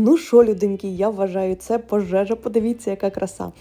Ну що, люденьки, я вважаю, це пожежа. Подивіться, яка краса.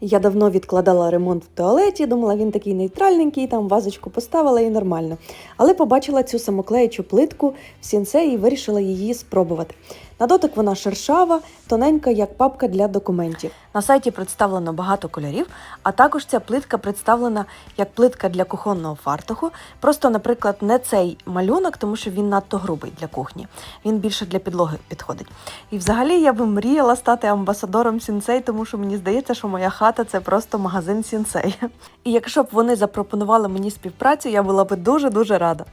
Я давно відкладала ремонт в туалеті, думала, він такий нейтральненький, там вазочку поставила і нормально. Але побачила цю самоклеючу плитку в сінце і вирішила її спробувати. На дотик вона шершава, тоненька, як папка для документів. На сайті представлено багато кольорів, а також ця плитка представлена як плитка для кухонного фартуху. Просто, наприклад, не цей малюнок, тому що він надто грубий для кухні. Він більше для підлоги підходить. І взагалі я би мріяла стати амбасадором сінцей, тому що мені здається, що моя хата це просто магазин сінсей. І якщо б вони запропонували мені співпрацю, я була би дуже дуже рада.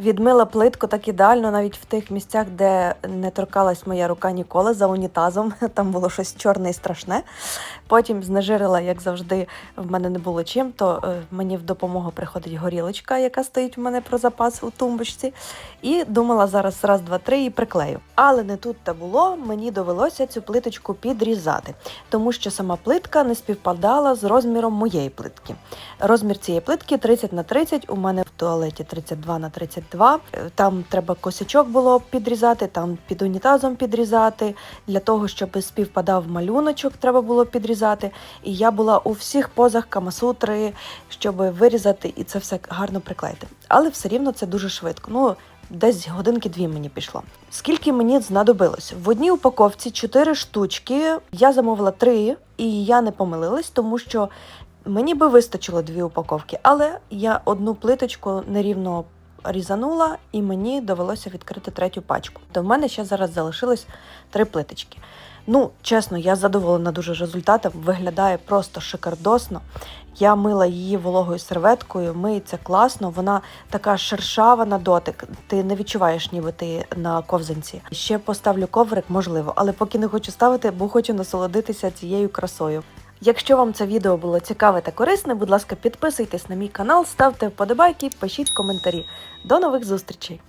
Відмила плитку так ідеально, навіть в тих місцях, де не торкалась моя рука ніколи за унітазом. Там було щось чорне і страшне. Потім знежирила, як завжди, в мене не було чим, то е, мені в допомогу приходить горілочка, яка стоїть в мене про запас у тумбочці. І думала зараз раз, два, три і приклею. Але не тут та було, мені довелося цю плиточку підрізати, тому що сама плитка не співпадала з розміром моєї плитки. Розмір цієї плитки 30 на 30, у мене в туалеті 32 на 32. Е, Там треба косячок було підрізати, там під унітазом підрізати. Для того, щоб співпадав малюночок, треба було підрізати. І я була у всіх позах камасутри, щоб вирізати і це все гарно приклеїти. Але все рівно це дуже швидко. Ну, Десь годинки дві мені пішло. Скільки мені знадобилось? В одній упаковці чотири штучки. Я замовила три, і я не помилилась, тому що мені би вистачило дві упаковки, але я одну плиточку нерівно різанула, і мені довелося відкрити третю пачку. То в мене ще зараз залишилось три плиточки. Ну, чесно, я задоволена дуже результатом. Виглядає просто шикардосно. Я мила її вологою серветкою, миється класно. Вона така шершава на дотик. Ти не відчуваєш, ніби ти на ковзанці. Ще поставлю коврик, можливо, але поки не хочу ставити, бо хочу насолодитися цією красою. Якщо вам це відео було цікаве та корисне, будь ласка, підписуйтесь на мій канал, ставте вподобайки, пишіть коментарі. До нових зустрічей!